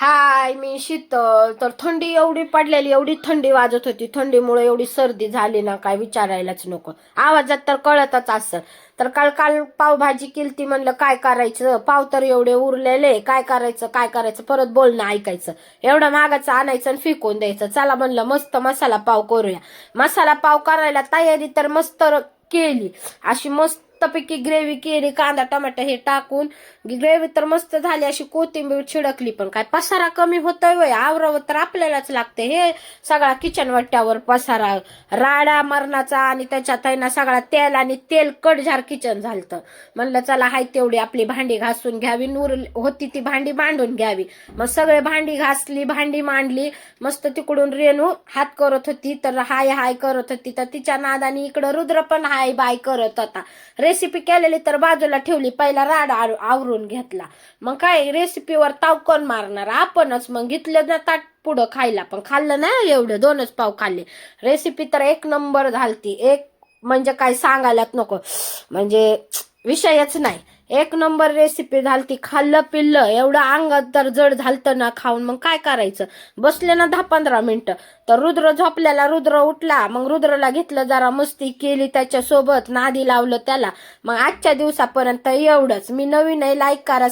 हाय मी शीतल. तर थंडी एवढी पडलेली एवढी थंडी वाजत होती. थंडीमुळे एवढी सर्दी झाली ना काय विचारायलाच नको. आवाजात तर कळतच असं तर काल काल पावभाजी केलती म्हणलं काय करायचं? पाव तर एवढे उरलेले. काय करायचं? काय करायचं? परत बोलणं ऐकायचं. एवढं मागाचं आणायचं आणि फेकून द्यायचं. चला म्हणलं मस्त मसाला पाव करूया. मसाला पाव करायला तयारी तर मस्त केली. अशी मस्त मस्तपैकी ग्रेव्ही केली कांदा टमाटर हे टाकून. ग्रेव्ही तर मस्त झाली अशी कोथिंबीर छिडकली पण काय पसारा कमी होतोय वय आवरावं तर आपल्यालाच लागते. हे सगळा किचन वट्ट्यावर पसारा राडा मरणाचा आणि त्याच्यात आहे ना सगळा तेल आणि तेल कडझार किचन झालतं. म्हणलं चला हाय तेवढी आपली भांडी घासून घ्यावी नूर होती ती भांडी मांडून घ्यावी. मग सगळे भांडी घासली भांडी मांडली मस्त तिकडून रेणू हात करत होती तर हाय हाय करत होती तर तिच्या नादानी इकडं रुद्र पण हाय बाय करत होता. रेसिपी केलेली तर बाजूला ठेवली पहिला राडा आवरून घेतला. मग काय रेसिपीवर ताव कोण मारणार? आपणच. मग घेतलं ना ताट पुढं खायला पण खाल्लं नाही एवढं दोनच पाव खाल्ले. रेसिपी तर एक नंबर झालती. एक म्हणजे काय सांगायलाच नको. म्हणजे विषयच नाही. एक नंबर रेसिपी झालती खाल्लं पिल्लं एवढं अंगात तर जड झालतं ना खाऊन. मग काय करायचं? बसले ना दहा पंधरा मिनिटं. तर रुद्र झोपल्याला रुद्र उठला. मग रुद्रला घेतलं जरा मस्ती केली त्याच्यासोबत नादी लावलं त्याला. मग आजच्या दिवसापर्यंत एवढंच. मी नवीन आहे लाईक करा